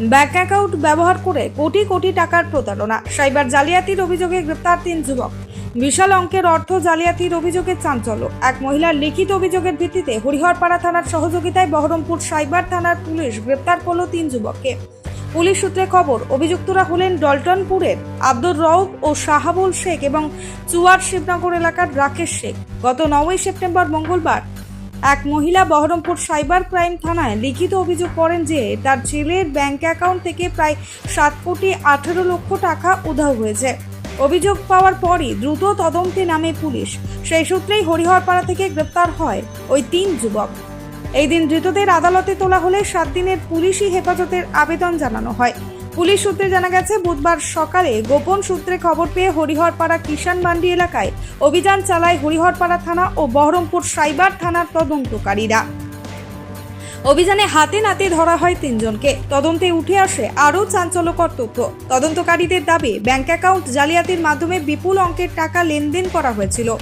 Bank account ব্যবহার করে কোটি কোটি টাকার প্রতারণা। সাইবার জালিয়াতির অভিযোগে গ্রেপ্তার তিন যুবক। বিশাল অঙ্কের অর্থ জালিয়াতির অভিযোগে চাঞ্চল্য। এক মহিলার লিখিত অভিযোগের ভিত্তিতে হরিহরপাড়া থানার সহযোগিতায় বহরমপুর সাইবার থানার পুলিশ গ্রেপ্তার করল তিন যুবককে। পুলিশ সূত্রে খবর, অভিযুক্তরা হলেন ডলটনপুরের আব্দুর রউফ ও শাহাবুল শেখ এবং চুয়ার শিবনগর এলাকার রাকেশ শেখ। গত নয়ই সেপ্টেম্বর মঙ্গলবার এক মহিলা বহরমপুর সাইবার ক্রাইম থানায় লিখিত অভিযোগ করেন যে তার ছেলের ব্যাংক অ্যাকাউন্ট থেকে প্রায় সাত কোটি আঠেরো লক্ষ টাকা উধাও হয়েছে। অভিযোগ পাওয়ার পরই দ্রুত তদন্তে নামে পুলিশ। সেই সূত্রেই হরিহরপাড়া থেকে গ্রেপ্তার হয় ওই তিন যুবক। এই দিন ধৃতদের আদালতে তোলা হলে সাত দিনের পুলিশি হেফাজতের আবেদন জানানো হয়। পুলিশ সূত্রে জানা গেছে, বুধবার সকালে গোপন সূত্রে খবর পেয়ে হরিহরপাড়া কিষান মান্ডি এলাকায় অভিযান চালায় হরিহরপাড়া থানা ও বহরমপুর সাইবার থানার তদন্তকারীরা। অভিযানে হাতে নাতে ধরা হয় তিনজনকে। তদন্তে উঠে আসে আরও চাঞ্চল্যকর তথ্য। তদন্তকারীদের দাবি, ব্যাংক অ্যাকাউন্ট জালিয়াতির মাধ্যমে বিপুল অঙ্কের টাকা লেনদেন করা হয়েছিল।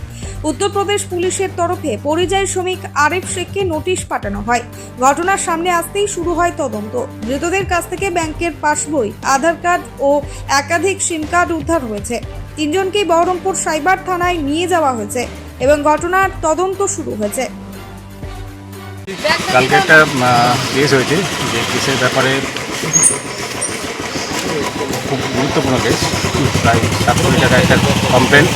উত্তরপ্রদেশ পুলিশের তরফে পরিযায়ী শ্রমিক আরিফ শেখকে নোটিশ পাঠানো হয়। ঘটনার সামনে আসতেই শুরু হয় তদন্ত। ধৃতদের কাছ থেকে ব্যাংকের পাসবই, আধার কার্ড ও একাধিক সিম কার্ড উদ্ধার হয়েছে। তিনজনকেই বহরমপুর সাইবার থানায় নিয়ে যাওয়া হয়েছে এবং ঘটনার তদন্ত শুরু হয়েছে। কালকে একটা কেস হয়েছে যে কেসের ব্যাপারে খুব গুরুত্বপূর্ণ কেস প্রায় সাত কোটি টাকা একটা কমপ্লেন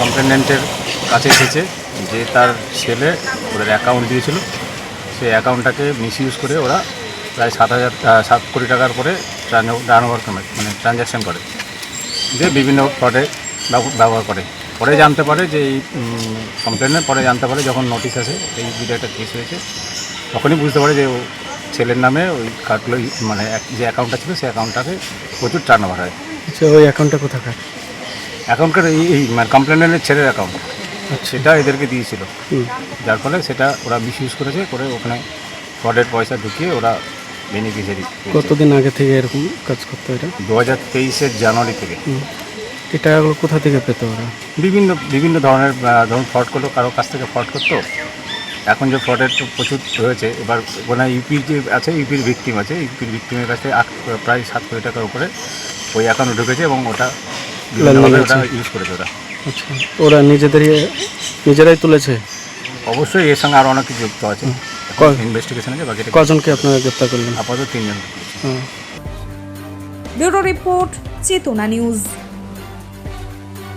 কমপ্লেনেন্টের কাছে এসেছে যে তার ছেলে ওদের অ্যাকাউন্ট দিয়েছিল। সেই অ্যাকাউন্টটাকে মিসইউজ করে ওরা প্রায় সাত হাজার সাত কোটি টাকার করে টার্ন ওভার মানে ট্রানজ্যাকশন করে। যে বিভিন্ন ফ্রডে ব্যবহার করে। পরে জানতে পারে যে এই কমপ্লেনের পরে জানতে পারে যখন নোটিশ আসে এই বিধে একটা কেস হয়েছে। তখনই বুঝতে পারে যে ও ছেলের নামে ওই কার্ডগুলো মানে যে অ্যাকাউন্টটা ছিল সেই অ্যাকাউন্টটাকে প্রচুর টার্ন ওভার হয়। আচ্ছা ওই অ্যাকাউন্টটা কোথাকার? অ্যাকাউন্টটার এই এই মানে কমপ্লেনের ছেলের অ্যাকাউন্ট সেটা এদেরকে দিয়েছিল। যার ফলে সেটা ওরা মিসইউজ করেছে করে ওখানে ফ্রডের পয়সা ঢুকিয়ে ওরা বেনিফিশিয়ারি কতদিন আগে থেকে এরকম কাজ করতো এটা? দু হাজার তেইশের জানুয়ারি থেকে। এই টাকাগুলো কোথা থেকে পেতো ওরা? বিভিন্ন বিভিন্ন ধরনের ধরুন ফ্রড করল কারও কাছ থেকে ফ্রড করতো। এখন যে ফ্রডের তো প্রচুর হয়েছে এবার ওখানে ইউপির যে আছে ইউপির ভিকটিম আছে ইউপির ভিকটিমের কাছে আট- প্রায় সাত কোটি টাকার উপরে ওই অ্যাকাউন্টে ঢুকেছে এবং ওটা ওটা ইউজ করেছে ওরা। আচ্ছা। ওরা নিজেদের নিজেরাই তুলেছে? অবশ্যই এর সঙ্গে আরও অনেক কিছু যুক্ত আছে। ইনভেস্টিগেশন আছে বাকিটা কজনকে আপনারা গ্রেপ্তার করলেন? আপাতত তিনজন। Bureau report Chetana news.